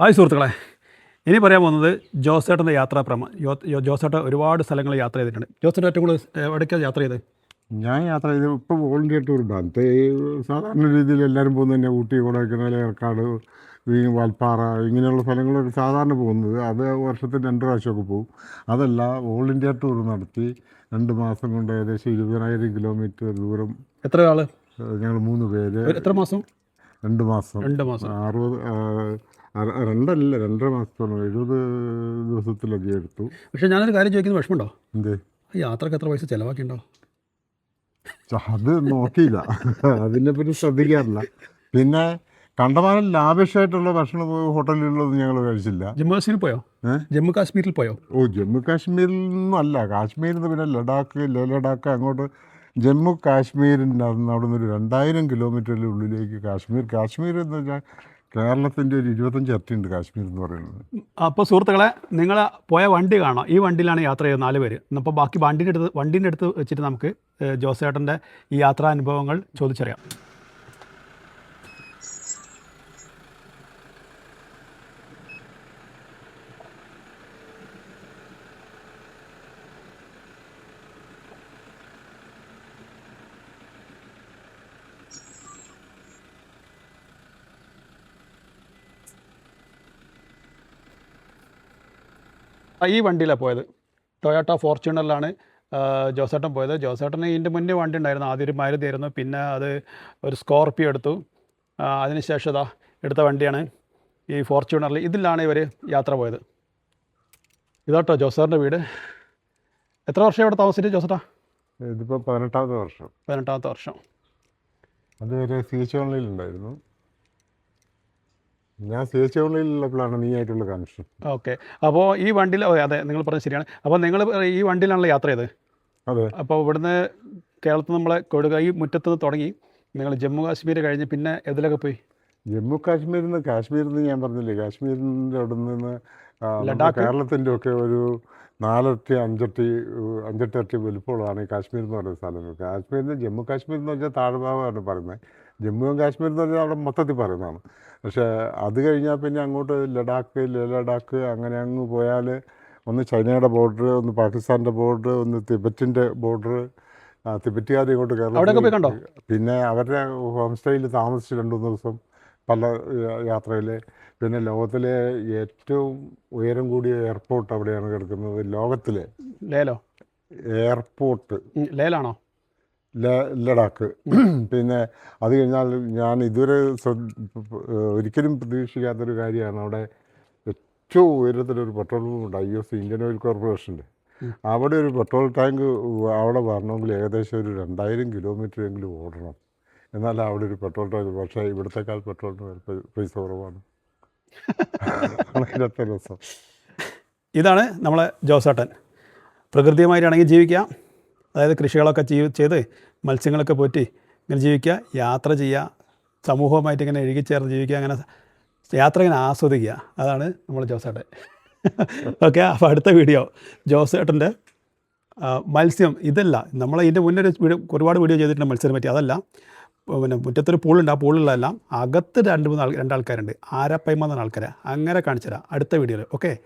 Hi സുഹൃത്തുക്കളെ. ഇനി പറയാൻ പോകുന്നത് ജോസേട്ടന്റെ യാത്രാപ്രമ ജോസേട്ട ഒരുപാട് സ്ഥലങ്ങൾ യാത്ര ചെയ്തിട്ടുണ്ട്. ജോസേട്ട ഏറ്റവും കൂടുതൽ എവിടേക്കാണ് യാത്ര ചെയ്തത് ഞാൻ യാത്ര ചെയ്ത് ഇപ്പോൾ വോളണ്ടിയർ ടൂറുണ്ട് അന്നത്തെ സാധാരണ രീതിയിൽ എല്ലാവരും പോകുന്നത് തന്നെ ഊട്ടി കൊടൈക്കനാൽ ഏർക്കാട് വാൽപ്പാറ ഇങ്ങനെയുള്ള സ്ഥലങ്ങളൊക്കെ സാധാരണ പോകുന്നത്. അത് വർഷത്തിൽ രണ്ട് പ്രാവശ്യമൊക്കെ പോകും. അതല്ല ഓൾ ഇന്ത്യ ടൂർ നടത്തി രണ്ട് മാസം കൊണ്ട് ഏകദേശം ഇരുപതിനായിരം കിലോമീറ്റർ ദൂരം എത്ര ആൾ ഞങ്ങൾ മൂന്ന് പേര്. എത്ര മാസം? രണ്ട് മാസം. രണ്ട് മാസം. അറുപത് രണ്ടല്ല രണ്ടര മാസത്തോളം എഴുപത് ദിവസത്തിലധികം എടുത്തു. പക്ഷേ ഞാനൊരു കാര്യം ചോദിക്കുന്നത് വിഷമമുണ്ടോ? എന്തേ? യാത്രയ്ക്ക് എത്ര പൈസ ചിലവാക്കിയുണ്ടോ ഛ, അത് നോക്കിയില്ല. അതിനെപ്പറ്റി ശ്രദ്ധിക്കാറില്ല. പിന്നെ കണ്ടമാനം ലാവിഷായിട്ടുള്ള ഭക്ഷണം ഹോട്ടലിലുള്ളത് ഞങ്ങൾ കഴിച്ചില്ല. ജമ്മു കാശ്മീരിൽ പോയോ? ജമ്മു കാശ്മീരിൽ പോയോ? ഓ ജമ്മു കാശ്മീരിൽ അല്ല കാശ്മീരിൽ നിന്ന് പിന്നെ ലഡാക്ക് ലേ ലഡാക്ക് അങ്ങോട്ട് ജമ്മു കാശ്മീരിന്റെ അവിടെ നിന്നൊരു രണ്ടായിരം കിലോമീറ്ററിന്റെ ഉള്ളിലേക്ക് കാശ്മീർ. കാശ്മീർ എന്ന് വെച്ചാൽ കേരളത്തിന്റെ ഒരു ഇരുപത്തഞ്ച് ഇരട്ടിയുണ്ട് കാശ്മീർ എന്ന് പറയുന്നത്. അപ്പോൾ സുഹൃത്തുക്കളെ നിങ്ങൾ പോയ വണ്ടി കാണാം. ഈ വണ്ടിയിലാണ് യാത്ര ചെയ്തത് നാല് പേര്. അപ്പോൾ ബാക്കി വണ്ടീന്റെ അടുത്ത് വണ്ടീന്റെ അടുത്ത് വെച്ചിട്ട് നമുക്ക് ജോസേട്ടന്റെ ഈ യാത്രാനുഭവങ്ങൾ ചോദിച്ചറിയാം. ഈ വണ്ടിയിലാണ് പോയത്. ടൊയോട്ട ഫോർച്യൂണറിലാണ് ജോസേട്ടൻ പോയത്. ജോസേട്ടന് ഇതിന്റെ മുന്നേ വണ്ടി ഉണ്ടായിരുന്നു. ആദ്യം ഒരു മാരുതി ആയിരുന്നു പിന്നെ അത് ഒരു സ്കോർപ്പിയോ എടുത്തു. അതിനുശേഷം ഇതാ എടുത്ത വണ്ടിയാണ് ഈ ഫോർച്യൂണറിൽ ഇതിലാണ് ഇവർ യാത്ര പോയത്. ഇതാട്ടോ ജോസേറിന്റെ വീട്. എത്ര വർഷം ഇവിടെ താമസിച്ചു ജോസേട്ടാ? ഇതിപ്പോൾ പതിനെട്ടാമത്തെ വർഷം. പതിനെട്ടാമത്തെ വർഷം. സി എച്ച് ഓൺലൈനിലുണ്ടായിരുന്നു ഞാൻ സി എച്ച് നീ ആയിട്ടുള്ള കണക്ഷൻ ഓക്കെ അപ്പോൾ ഈ വണ്ടിയിൽ അതെ നിങ്ങൾ പറഞ്ഞത് ശരിയാണ്. അപ്പോൾ നിങ്ങൾ ഈ വണ്ടിയിലാണല്ലോ യാത്ര ചെയ്തത്? അതെ. അപ്പോൾ ഇവിടുന്ന് കേരളത്തിൽ നമ്മളെ കൊടുക ഈ മുറ്റത്ത് നിന്ന് തുടങ്ങി നിങ്ങൾ ജമ്മു കാശ്മീർ കഴിഞ്ഞ് പിന്നെ എതിലൊക്കെ പോയി? ജമ്മു കാശ്മീരിൽ നിന്ന് കാശ്മീരിൽ നിന്ന് ഞാൻ പറഞ്ഞില്ലേ കാശ്മീരിന്റെ അവിടെ നിന്ന് കേരളത്തിന്റെ ഒക്കെ ഒരു നാലട്ടി അഞ്ചട്ടി ഏഹ്, അഞ്ചെട്ടട്ടി വലുപ്പമുള്ളതാണ് ഈ കാശ്മീർ എന്ന് പറയുന്ന സ്ഥലങ്ങൾ കാശ്മീരിൽ ജമ്മു കാശ്മീർ എന്ന് വെച്ചാൽ താഴ്ഭാഗമാണ് പറയുന്നത്. ജമ്മു ആൻഡ് കാശ്മീർ എന്ന് പറഞ്ഞാൽ അവിടെ മൊത്തത്തിൽ പറയുന്നതാണ്. പക്ഷേ അത് കഴിഞ്ഞാൽ പിന്നെ അങ്ങോട്ട് ലഡാക്ക് ലേ ലഡാക്ക് അങ്ങനെ അങ്ങ് പോയാൽ ഒന്ന് ചൈനയുടെ ബോർഡർ ഒന്ന് പാകിസ്ഥാന്റെ ബോർഡർ ഒന്ന് തിബറ്റിന്റെ ബോർഡർ തിബറ്റുകാർ ഇങ്ങോട്ട് കണ്ടോ? പിന്നെ അവരുടെ ഹോം സ്റ്റേയിൽ താമസിച്ച് രണ്ട് മൂന്ന് ദിവസം പല യാത്രയിൽ. പിന്നെ ലോകത്തിലെ ഏറ്റവും ഉയരം കൂടിയ എയർപോർട്ട് അവിടെയാണ് കിടക്കുന്നത്. ലോകത്തിലെ ലേലോ? എയർപോർട്ട് ലേലാണോ? ലഡാക്ക്. പിന്നെ അത് കഴിഞ്ഞാൽ ഞാൻ ഇതുവരെ ഒരിക്കലും പ്രതീക്ഷിക്കാത്തൊരു കാര്യമാണ് അവിടെ ഏറ്റവും ഉയരത്തിലൊരു പെട്രോൾ പമ്പുണ്ട് ഐ എസ് ഇന്ത്യൻ ഓയിൽ കോർപ്പറേഷന്റെ. അവിടെ ഒരു പെട്രോൾ ടാങ്ക് അവിടെ വരണമെങ്കിൽ ഏകദേശം ഒരു രണ്ടായിരം കിലോമീറ്റർ എങ്കിലും ഓടണം. എന്നാൽ അവിടെ ഒരു പെട്രോൾ ടാങ്ക് പക്ഷേ ഇവിടത്തെക്കാൾ പെട്രോളിന് പൈസ കുറവാണ്. ഇതാണ് നമ്മളെ ജോസേട്ടൻ പ്രകൃതിയുമായിട്ടാണെങ്കിൽ ജീവിക്കാം. അതായത് കൃഷികളൊക്കെ ചെയ്- ചെയ്ത് മത്സ്യങ്ങളൊക്കെ പോറ്റി ഇങ്ങനെ ജീവിക്കുക യാത്ര ചെയ്യുക സമൂഹവുമായിട്ട് ഇങ്ങനെ എഴുകി ചേർന്ന് ജീവിക്കുക അങ്ങനെ യാത്ര ഇങ്ങനെ ആസ്വദിക്കുക. അതാണ് നമ്മൾ ജോസേട്ടൻ. ഓക്കെ അപ്പോൾ അടുത്ത വീഡിയോ. ജോസേട്ടന്റെ മത്സ്യം ഇതല്ല. നമ്മൾ ഇതിന്റെ മുന്നേ വീഡിയോ ഒരുപാട് വീഡിയോ ചെയ്തിട്ടുണ്ട് മത്സ്യത്തെ പറ്റി. അതല്ല പിന്നെ മുറ്റത്തൊരു പൂളുണ്ട്. ആ പൂളുള്ളതെല്ലാം അകത്ത് രണ്ട് മൂന്ന് ആൾ രണ്ടാൾക്കാരുണ്ട് ആരപ്പൈമ എന്ന ആൾക്കാരെ. അങ്ങനെ കാണിച്ചു തരാം അടുത്ത വീഡിയോയിൽ. ഓക്കെ.